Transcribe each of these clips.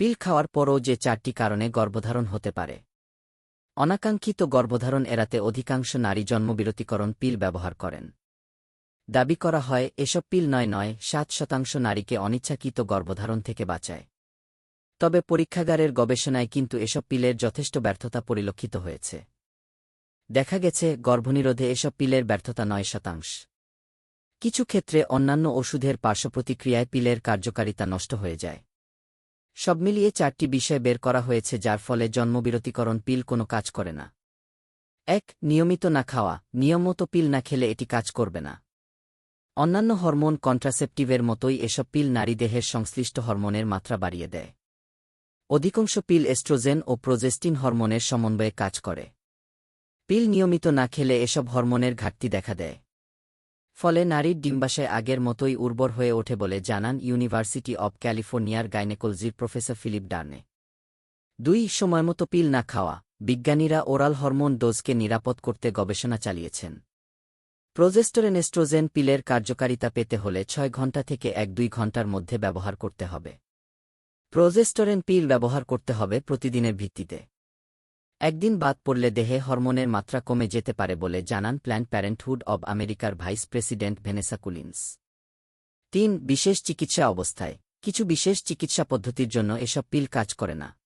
পিল খাওয়ার পরও যে চারটি কারণে গর্ভধারণ হতে পারে। অনাকাঙ্ক্ষিত গর্ভধারণ এড়াতে অধিকাংশ নারী জন্মবিরতিকরণ পিল ব্যবহার করেন। দাবি করা হয়, এসব পিল নয় নয়, সাত শতাংশ নারীকে অনিচ্ছাকৃত গর্ভধারণ থেকে বাঁচায়। তবে পরীক্ষাগারের গবেষণায় কিন্তু এসব পিলের যথেষ্ট ব্যর্থতা পরিলক্ষিত হয়েছে। দেখা গেছে, গর্ভনিরোধে এসব পিলের ব্যর্থতা নয় শতাংশ। কিছু ক্ষেত্রে অন্যান্য ওষুধের পার্শ্বপ্রতিক্রিয়ায় পিলের কার্যকারিতা নষ্ট হয়ে যায়। সব মিলিয়ে চারটি বিষয় বের করা হয়েছে যার ফলে জন্মবিরতিকরণ পিল কোনো কাজ করে না। এক, নিয়মিত না খাওয়া নিয়মমতো পিল না খেলে এটি কাজ করবে না। অন্যান্য হরমোন কন্ট্রাসেপটিভের মতোই এসব পিল নারী দেহের সংশ্লিষ্ট হরমোনের মাত্রা বাড়িয়ে দেয়। অধিকাংশ পিল এস্ট্রোজেন ও প্রোজেস্টিন হরমোনের সমন্বয়ে কাজ করে। পিল নিয়মিত না খেলে এসব হরমোনের ঘাটতি দেখা দেয়। ফলে নারীর ডিম্বাশয় আগের মতোই উর্বর হয়ে ওঠে বলে জানান ইউনিভার্সিটি অব ক্যালিফোর্নিয়ার গাইনেকোলজির প্রফেসর ফিলিপ ডার্নে। দুই সময়মতো পিল না খাওয়া, বিজ্ঞানীরা ওরাল হরমোন ডোজকে নিরাপদ করতে গবেষণা চালিয়েছেন। প্রোজেস্টোরেন এস্ট্রোজেন পিলের কার্যকারিতা পেতে হলে ছয় ঘণ্টা থেকে এক দুই ঘণ্টার মধ্যে ব্যবহার করতে হবে। প্রোজেস্টোরেন পিল ব্যবহার করতে হবে প্রতিদিনের ভিত্তিতে। একদিন বাদ পড়লে দেহে হরমোনের মাত্রা কমে যেতে পারে বলে জানান প্ল্যান্ড প্যারেন্টহুড অব আমেরিকার ভাইস প্রেসিডেন্ট ভেনেসা কুলিন্স। তিন, বিশেষ চিকিৎসা অবস্থায়। কিছু বিশেষ চিকিৎসা পদ্ধতির জন্য এসব পিল কাজ করে না।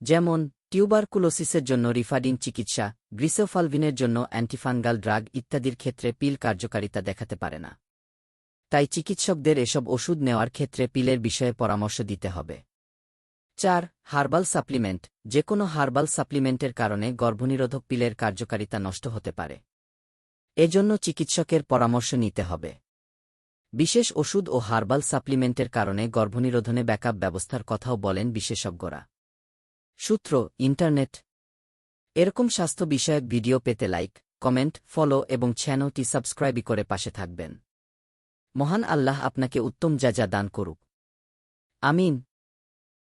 যেমন, টিউবারকুলোসিসের জন্য রিফাডিন চিকিৎসা, গ্রিসোফালভিনের জন্য অ্যান্টিফাঙ্গাল ড্রাগ ইত্যাদির ক্ষেত্রে পিল কার্যকারিতা দেখাতে পারে না। তাই চিকিৎসকদের এসব ওষুধ নেওয়ার ক্ষেত্রে পিলের বিষয়ে পরামর্শ দিতে হবে। চার, হার্বাল সাপ্লিমেন্ট যে কোনো হার্বাল সাপ্লিমেন্টের কারণে গর্ভনিরোধক পিলের কার্যকারিতা নষ্ট হতে পারে। এজন্য চিকিৎসকের পরামর্শ নিতে হবে। বিশেষ ওষুধ ও হার্বাল সাপ্লিমেন্টের কারণে গর্ভনিরোধনে ব্যাকআপ ব্যবস্থার কথাও বলেন বিশেষজ্ঞরা। সূত্র, ইন্টারনেট। এরকম স্বাস্থ্য বিষয়ক ভিডিও পেতে লাইক, কমেন্ট, ফলো এবং চ্যানেলটি সাবস্ক্রাইব করে পাশে থাকবেন। মহান আল্লাহ আপনাকে উত্তম যা যা দান করুক। আমিন।